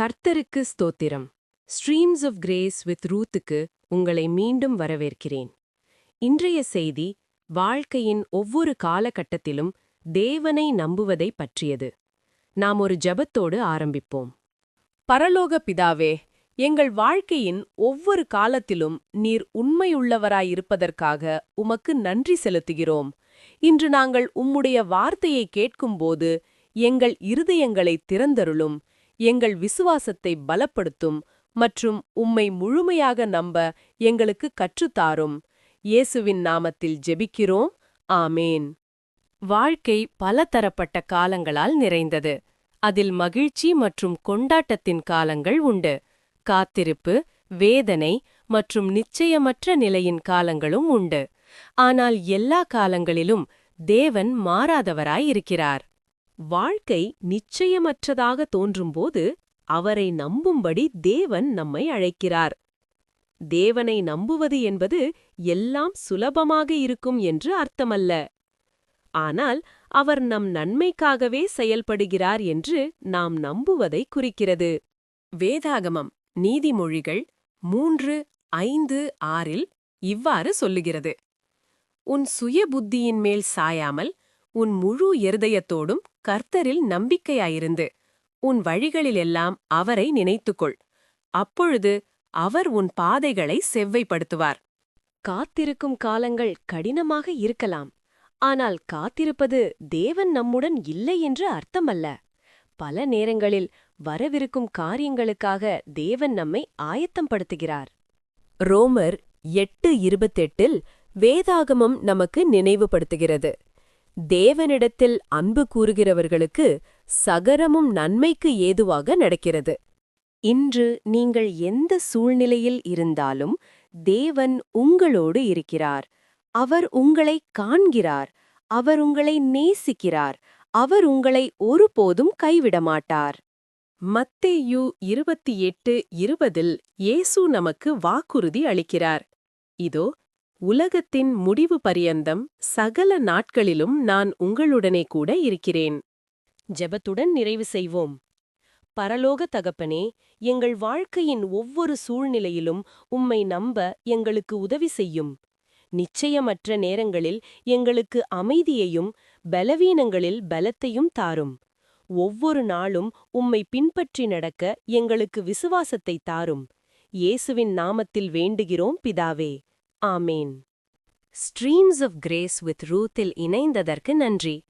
கர்த்தருக்கு ஸ்தோத்திரம். Streams of grace with ரூத்துக்கு உங்களை மீண்டும் வரவேற்கிறேன். இன்றைய செய்தி வாழ்க்கையின் ஒவ்வொரு காலகட்டத்திலும் தேவனை நம்புவதை பற்றியது. நாம் ஒரு ஜெபத்தோடு ஆரம்பிப்போம். பரலோக பிதாவே எங்கள் வாழ்க்கையின் ஒவ்வொரு காலத்திலும் நீர் உண்மையுள்ளவராயிருப்பதற்காக உமக்கு நன்றி செலுத்துகிறோம். இன்று நாங்கள் உம்முடைய வார்த்தையை கேட்கும்போது எங்கள் இருதயங்களை திறந்தருளும். எங்கள் விசுவாசத்தை பலப்படுத்தும் மற்றும் உம்மை முழுமையாக நம்ப எங்களுக்கு கற்றுத்தாரும். இயேசுவின் நாமத்தில் ஜெபிக்கிறோம். ஆமேன். வாழ்க்கை பல தரப்பட்ட காலங்களால் நிறைந்தது. அதில் மகிழ்ச்சி மற்றும் கொண்டாட்டத்தின் காலங்கள் உண்டு. காத்திருப்பு வேதனை மற்றும் நிச்சயமற்ற நிலையின் காலங்களும் உண்டு. ஆனால் எல்லா காலங்களிலும் தேவன் மாறாதவராயிருக்கிறார் வாழ்க்கை நிச்சயமற்றதாக தோன்றும்போது அவரை நம்பும்படி தேவன் நம்மை அழைக்கிறார். தேவனை நம்புவது என்பது எல்லாம் சுலபமாக இருக்கும் என்று அர்த்தமல்ல. ஆனால் அவர் நம் நன்மைக்காகவே செயல்படுகிறார் என்று நாம் நம்புவதை குறிக்கிறது. வேதாகமம் நீதிமொழிகள் மூன்று ஐந்து ஆறில் இவ்வாறு சொல்லுகிறது. உன் சுய புத்தியின் மேல் சாயாமல் உன் முழு இருதயத்தோடும் கர்த்தரில் நம்பிக்கையாயிருந்து உன் வழிகளிலெல்லாம் அவரை நினைத்துக்கொள். அப்பொழுது அவர் உன் பாதைகளை செவ்வைப்படுத்துவார். காத்திருக்கும் காலங்கள் கடினமாக இருக்கலாம். ஆனால் காத்திருப்பது தேவன் நம்முடன் இல்லை என்று அர்த்தமல்ல. பல நேரங்களில் வரவிருக்கும் காரியங்களுக்காக தேவன் நம்மை ஆயத்தம்படுத்துகிறார். ரோமர் எட்டு இருபத்தெட்டில் வேதாகமம் நமக்கு நினைவுபடுத்துகிறது. தேவனிடத்தில் அன்பு கூறுகிறவர்களுக்கு சகரமும் நன்மைக்கு ஏதுவாக நடக்கிறது. இன்று நீங்கள் எந்த சூழ்நிலையில் இருந்தாலும் தேவன் உங்களோடு இருக்கிறார். அவர் உங்களை காண்கிறார். அவர் உங்களை நேசிக்கிறார். அவர் உங்களை ஒருபோதும் கைவிடமாட்டார். மத்தேயு இருபத்தி எட்டு இருபதில் இயேசு நமக்கு வாக்குறுதி அளிக்கிறார். இதோ உலகத்தின் முடிவு பரியந்தம் சகல நாட்களிலும் நான் உங்களுடனே கூட இருக்கிறேன். ஜெபத்துடன் நிறைவு செய்வோம். பரலோக தகப்பனே எங்கள் வாழ்க்கையின் ஒவ்வொரு சூழ்நிலையிலும் உம்மை நம்ப எங்களுக்கு உதவி செய்யும். நிச்சயமற்ற நேரங்களில் எங்களுக்கு அமைதியையும் பலவீனங்களில் பலத்தையும் தாரும். ஒவ்வொரு நாளும் உம்மை பின்பற்றி நடக்க எங்களுக்கு விசுவாசத்தை தாரும். இயேசுவின் நாமத்தில் வேண்டுகிறோம் பிதாவே. ஆமேன். ஸ்ட்ரீம்ஸ் ஆஃப் கிரேஸ் வித் ரூத்தில் இணைந்ததற்கு நன்றி.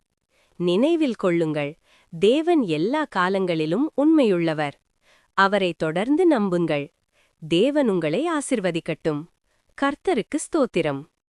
நினைவில் கொள்ளுங்கள் தேவன் எல்லா காலங்களிலும் உண்மையுள்ளவர். அவரை தொடர்ந்து நம்புங்கள். தேவன் உங்களை ஆசிர்வதிக்கட்டும். கர்த்தருக்கு ஸ்தோத்திரம்.